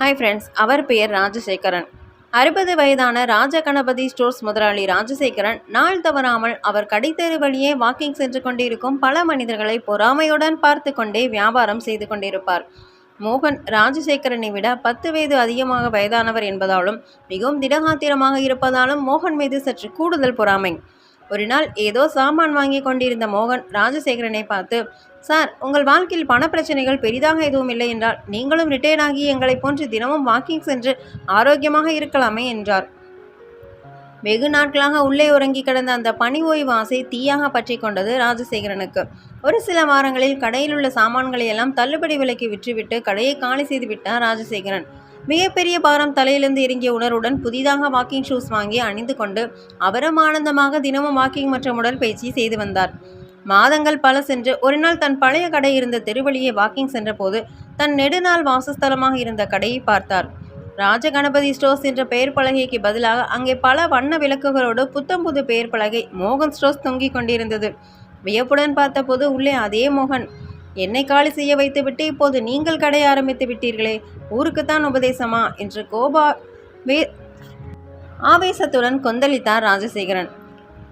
Hi friends அவர் பெயர் ராஜசேகரன் அறுபது வயதான ராஜகணபதி ஸ்டோர்ஸ் முதலாளி ராஜசேகரன் நாள் தவறாமல் அவர் கடைத்தெரு வழியே வாக்கிங் சென்று கொண்டிருக்கும் பல மனிதர்களை பொறாமையுடன் பார்த்து கொண்டே வியாபாரம் செய்து கொண்டிருப்பார். மோகன் ராஜசேகரனை விட பத்து வயது அதிகமாக வயதானவர் என்பதாலும் மிகவும் திடகாத்திரமாக இருப்பதாலும் மோகன் மீது சற்று கூடுதல் பொறாமை. ஒரு நாள் ஏதோ சாமான் வாங்கி கொண்டிருந்த மோகன் ராஜசேகரனை பார்த்து சார் உங்கள் வாழ்க்கையில் பணப்பிரச்சனைகள் பெரிதாக எதுவும் இல்லை என்றால் நீங்களும் ரிட்டையர் ஆகி எங்களைப் போன்று தினமும் வாக்கிங் சென்று ஆரோக்கியமாக இருக்கலாமே என்றார். வெகு நாட்களாக உள்ளே உறங்கி கிடந்த அந்த பனி ஓய்வு ஆசை தீயாக பற்றி கொண்டது ராஜசேகரனுக்கு. ஒரு சில வாரங்களில் கடையில் உள்ள சாமான்களை எல்லாம் தள்ளுபடி விலைக்கு விற்றுவிட்டு கடையை காலி செய்து விட்டார் ராஜசேகரன். மிகப்பெரிய பாரம் தலையிலிருந்து இறங்கிய உணர்வுடன் புதிதாக வாக்கிங் ஷூஸ் வாங்கி அணிந்து கொண்டு அவரும் ஆனந்தமாக தினமும் வாக்கிங் மற்றும் உடற்பயிற்சி செய்து வந்தார். மாதங்கள் பல சென்று ஒரு நாள் தன் பழைய கடை இருந்த தெருவழியே வாக்கிங் சென்றபோது தன் நெடுநாள் வாசஸ்தலமாக இருந்த கடையை பார்த்தார். ராஜகணபதி ஸ்டோர்ஸ் என்ற பெயர் பலகைக்கு பதிலாக அங்கே பல வண்ண விளக்குகளோடு புத்தம் புது பெயர் பலகை மோகன் ஸ்டோர்ஸ் தொங்கிக் கொண்டிருந்தது. வியப்புடன் பார்த்தபோது உள்ளே அதே மோகன். என்னை காலி செய்ய வைத்துவிட்டு இப்போது நீங்கள் கடை ஆரம்பித்து விட்டீர்களே. ஊருக்குத்தான் உபதேசமா? என்று கோபா வே ஆவேசத்துடன் கொந்தளித்தார் ராஜசேகரன்.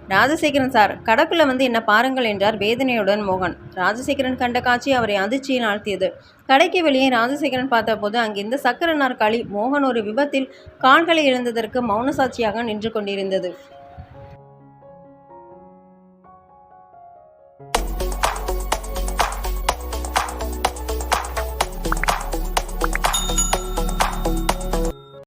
ராஜசேகரன் சார் கடக்குள்ள வந்து என்ன பாருங்கள் என்றார் வேதனையுடன் மோகன். ராஜசேகரன் கண்ட காட்சி அவரை அதிர்ச்சியில் ஆழ்த்தியது. கடைக்கு வெளியே ராஜசேகரன் பார்த்தபோது அங்கிருந்த சக்கர நாற்காலி மோகன் ஒரு விபத்தில் கால்களை இழந்ததற்கு மௌன சாட்சியாக நின்று கொண்டிருந்தது.